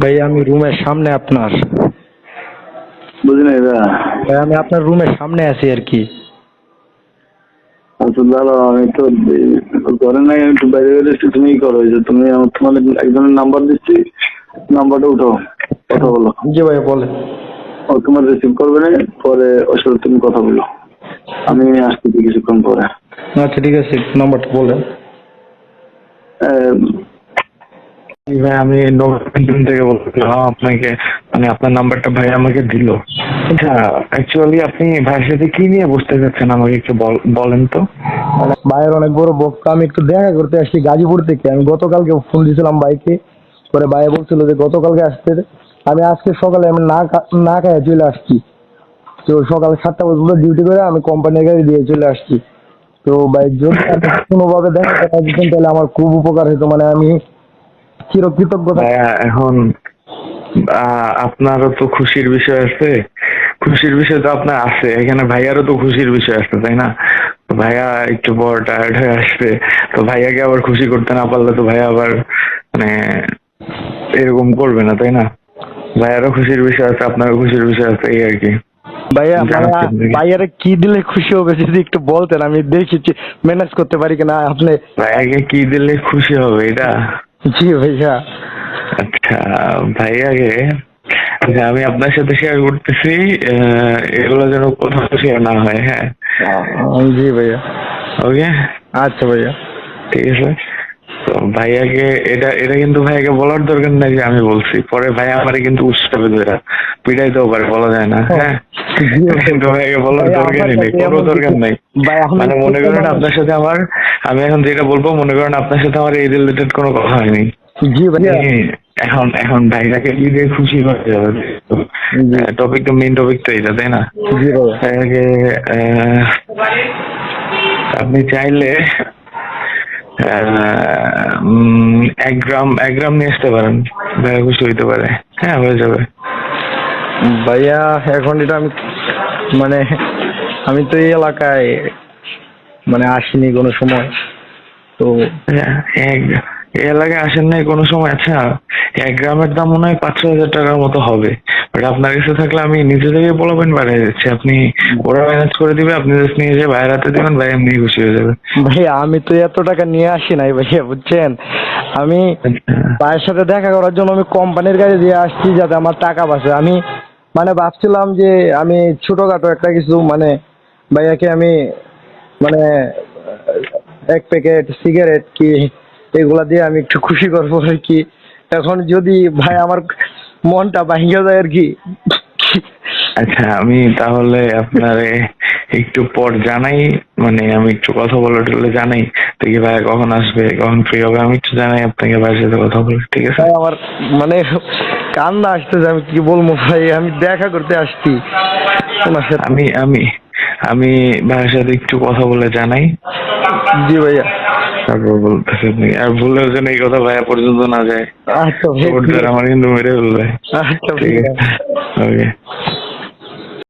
ভাই আমি রুমের সামনে আপনার। বুঝি না এটা ভাই আমি আপনার রুমের সামনে আছি আর কি। আচ্ছা আমি তো ঘরে নাই আমি একটু বাইরে বেরোচ্ছি তুমি করো যে তুমি আমার তোমার একজনের নাম্বার দিচ্ছি নাম্বারটা উঠাও কথা বলো। জি ভাই বলেন। ও তোমার রিসিভ করবে না পরে ওর সাথে তুমি কথা বলো। আমি আসতেছি কিছুক্ষণ পরে। আচ্ছা ঠিক আছে নাম্বারটা বলেন। আমি থেকে বলছিলাম আপনাকে মানে আপনার নাম্বারটা ভাই আমাকে দিল। আচ্ছা অ্যাকচুয়ালি আপনি ভাইয়ের সাথে কি নিয়ে বসতে আমাকে একটু বলেন তো। ভাইয়ের অনেক বড় বক্তা আমি একটু দেখা করতে আসছি গাজীপুর থেকে। আমি গতকালকে ফোন দিয়েছিলাম ভাইকে, পরে ভাই বলছিল যে গতকালকে আসতে, আমি আজকে সকালে আমি না না খাই চলে আসছি। তো সকাল সাতটা পর্যন্ত ডিউটি করে আমি কোম্পানির গাড়ি দিয়ে চলে আসছি। তো ভাই, যদি কোনোভাবে দেখা দিতেন তাহলে আমার খুব উপকার হতো মানে আমি চিরকৃতজ্ঞতা। এখন আপনারও তো খুশির বিষয় আছে। খুশির বিষয় তো আপনার আছে। এখানে ভাইয়ারও তো খুশির বিষয় আছে তাই না? ভাইয়া একটু বড় টায়ার্ড হয়ে আসবে তো ভাইয়াকে আবার খুশি করতে না পারলে তো ভাইয়া আবার মানে এরকম করবে না তাই না? ভাইয়ারও খুশির বিষয় আছে আপনারও খুশির বিষয় আছে এই আর কি। ভাইয়া? ভাইয়ারে কি দিলে খুশি হবে যদি একটু বলতেন? আমি দেখি ম্যানেজ করতে পারি কিনা আপনি ভাইয়াকে কি দিলে খুশি হবে এটা? জি ভাইয়া। আচ্ছা ভাইয়াকে আচ্ছা আমি আপনার সাথে শেয়ার করতেছি আহ, এগুলো যেন কোথাও শেয়ার না হয় হ্যাঁ? জি ভাইয়া। ওকে আচ্ছা ভাইয়া। ঠিক আছে। তো ভাইয়াকে এটা এটা কিন্তু ভাইয়াকে বলার দরকার নাই যে আমি বলছি। পরে ভাইয়া আমারে কিন্তু উৎসবে ধরা পিটাইতেও পারে বলা যায় না হ্যাঁ। কিন্তু ভাইয়াকে বলার দরকারই নেই কোনো দরকার নেই। ভাই, মানে মনে করেন আপনার সাথে আমার আমি এখন যেটা বলব মনে করেন আপনার সাথে আমার এই রিলেটেড কোনো কথা হয়নি। এখন এখন ভাইটাকে কি দিয়ে খুশি করতে হবে টপিক তো মেইন টপিক তো এটা তাই না? আপনি চাইলে এক গ্রাম এক গ্রাম নিয়ে আসতে পারেন। ভাইয়া খুশি হইতে পারে। হ্যাঁ হয়ে যাবে। ভাইয়া এখন এটা আমি মানে আমি তো এই এলাকায় মানে আসিনি কোনো সময়। তো হ্যাঁ, এক এই এলাকায় আসেন নাই কোনো সময়। আচ্ছা এক গ্রামের দাম মনে হয় পাঁচ ছ হাজার টাকার মতো হবে। বাট আপনার কাছে থাকলে আমি নিজে থেকে বলবেন বাড়িয়ে দিচ্ছি। আপনি ওরা ম্যানেজ করে দিবে আপনি জাস্ট নিয়ে যেয়ে বাইরে হাতে দিবেন ভাই এমনি খুশি হয়ে যাবে। ভাইয়া আমি তো এত টাকা নিয়ে আসি নাই ভাইয়া বুঝছেন? আমি ভাইয়ের সাথে দেখা করার জন্য আমি কোম্পানির গাড়ি দিয়ে আসছি যাতে আমার টাকা বাঁচে। আমি মানে ভাবছিলাম যে আমি ছোটখাটো একটা কিছু মানে ভাইয়াকে আমি মানে এক প্যাকেট সিগারেট কি এগুলা দিয়ে আমি একটু খুশি করব আর কি। এখন যদি ভাই আমার মনটা ভাঙিয়ে যায় আর কি। আচ্ছা আমি তাহলে আপনারে একটু পর জানাই মানে আমি একটু কথা বলে টলে জানাই দেখি ভাই কখন আসবে কখন ফ্রি হবে আমি একটু জানাই আপনাকে ভাইয়ের সাথে কথা বলে ঠিক আছে? ভাই আমার মানে কান্না আসতেছে আমি কি বলব ভাই? আমি দেখা করতে আসছি আমি আমি আমি ভাইয়ের সাথে একটু কথা বলে জানাই। জি ভাইয়া। তারপর বলতেছি আর ভুলেও যেন এই কথা ভাইয়া পর্যন্ত না যায়। আচ্ছা আমার কিন্তু মেরে ফেলবে। আচ্ছা ঠিক আছে। ওকে